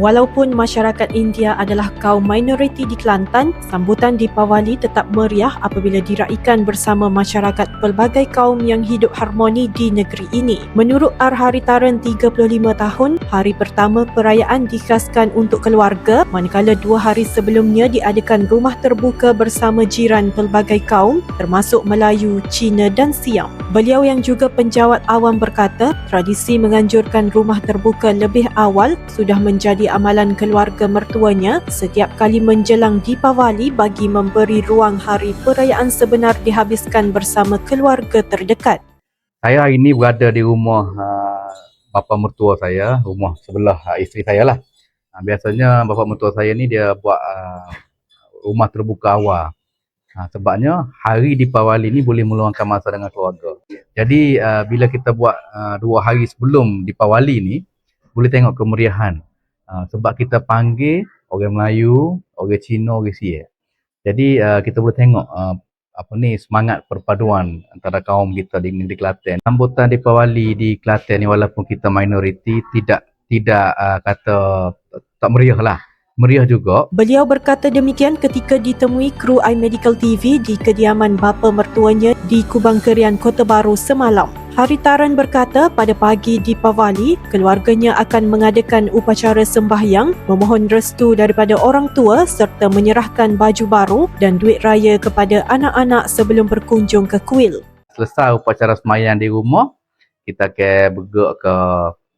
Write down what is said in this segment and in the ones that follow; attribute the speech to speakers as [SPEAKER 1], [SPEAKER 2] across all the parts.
[SPEAKER 1] Walaupun masyarakat India adalah kaum minoriti di Kelantan, sambutan Deepawali tetap meriah apabila diraikan bersama masyarakat pelbagai kaum yang hidup harmoni di negeri ini. Menurut Arharitaran 35 tahun, hari pertama perayaan dikhaskan untuk keluarga manakala dua hari sebelumnya diadakan rumah terbuka bersama jiran pelbagai kaum termasuk Melayu, Cina dan Siam. Beliau yang juga penjawat awam berkata, tradisi menganjurkan rumah terbuka lebih awal sudah menjadi amalan keluarga mertuanya setiap kali menjelang Deepawali bagi memberi ruang hari perayaan sebenar dihabiskan bersama keluarga terdekat.
[SPEAKER 2] Saya hari ini berada di rumah uh, bapa mertua saya, rumah sebelah uh, isteri saya lah. Uh, biasanya bapa mertua saya ni dia buat uh, rumah terbuka awal. Ha, sebabnya hari Deepawali ni boleh meluangkan masa dengan keluarga. Jadi uh, bila kita buat uh, dua hari sebelum Deepawali ni, boleh tengok kemeriahan Uh, sebab kita panggil orang Melayu, orang Cina, orang Siak. Jadi uh, kita boleh tengok uh, apa ni semangat perpaduan antara kaum kita di negeri Kelantan. Sambutan Deepawali di Kelantan ni walaupun kita minoriti tidak tidak uh, kata tak meriah lah. Meriah juga.
[SPEAKER 1] Beliau berkata demikian ketika ditemui kru iMedical TV di kediaman bapa mertuanya di Kubang Kerian, Kota Baru semalam. Haritaran berkata pada pagi di Pavali, keluarganya akan mengadakan upacara sembahyang, memohon restu daripada orang tua serta menyerahkan baju baru dan duit raya kepada anak-anak sebelum berkunjung ke kuil.
[SPEAKER 2] Selesai upacara sembahyang di rumah, kita akan bergerak ke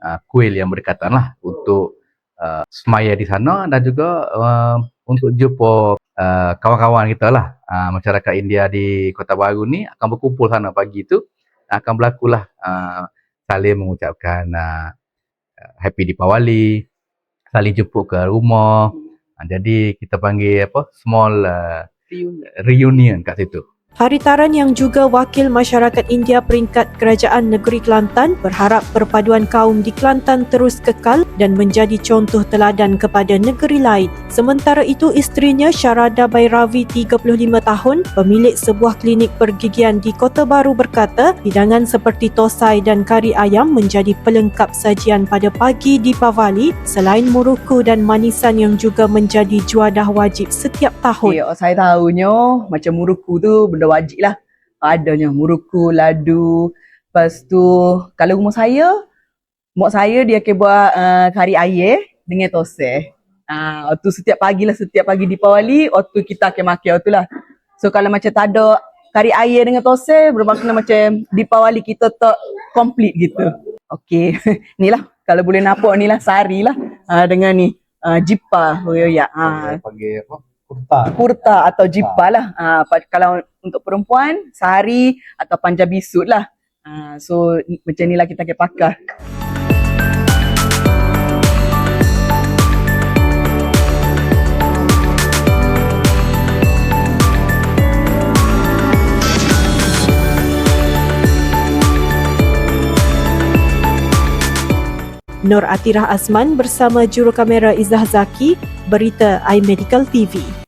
[SPEAKER 2] uh, kuil yang berdekatan lah untuk uh, sembahyang di sana dan juga uh, untuk jumpa uh, kawan-kawan kita lah. Uh, masyarakat India di Kota Baru ni akan berkumpul sana pagi tu akan berlakulah uh, saling mengucapkan uh, happy Deepawali, saling jemput ke rumah. Uh, jadi kita panggil apa? Small uh, reunion kat situ.
[SPEAKER 1] Haritaran yang juga wakil masyarakat India peringkat Kerajaan Negeri Kelantan berharap perpaduan kaum di Kelantan terus kekal dan menjadi contoh teladan kepada negeri lain. Sementara itu isterinya Syarada Bairavi 35 tahun, pemilik sebuah klinik pergigian di Kota Baru berkata, hidangan seperti tosai dan kari ayam menjadi pelengkap sajian pada pagi di Pavali selain muruku dan manisan yang juga menjadi juadah wajib setiap tahun.
[SPEAKER 3] Okay, saya tahunya macam muruku tu wajib lah. Adanya muruku, ladu. Lepas tu, kalau rumah saya, mak saya dia akan buat uh, kari air dengan. Ah, uh, tu setiap pagi lah, setiap pagi di Pawali, waktu kita akan makan waktu lah. So kalau macam tak ada kari air dengan tosai, bermakna macam di Pawali kita tak complete gitu. Okay, ni lah. Kalau boleh nampak ni lah, sari lah. Uh, dengan ni, uh, jipa. Oh, ya, ya. Uh,
[SPEAKER 2] panggil apa? Kurta.
[SPEAKER 3] Kurta atau jibba lah. Uh, kalau untuk perempuan, sari atau panjabi suit lah. Uh, so macam ni lah kita akan pakai.
[SPEAKER 1] Nur Atirah Asman bersama juru kamera Izzah Zaki, berita iMedical TV.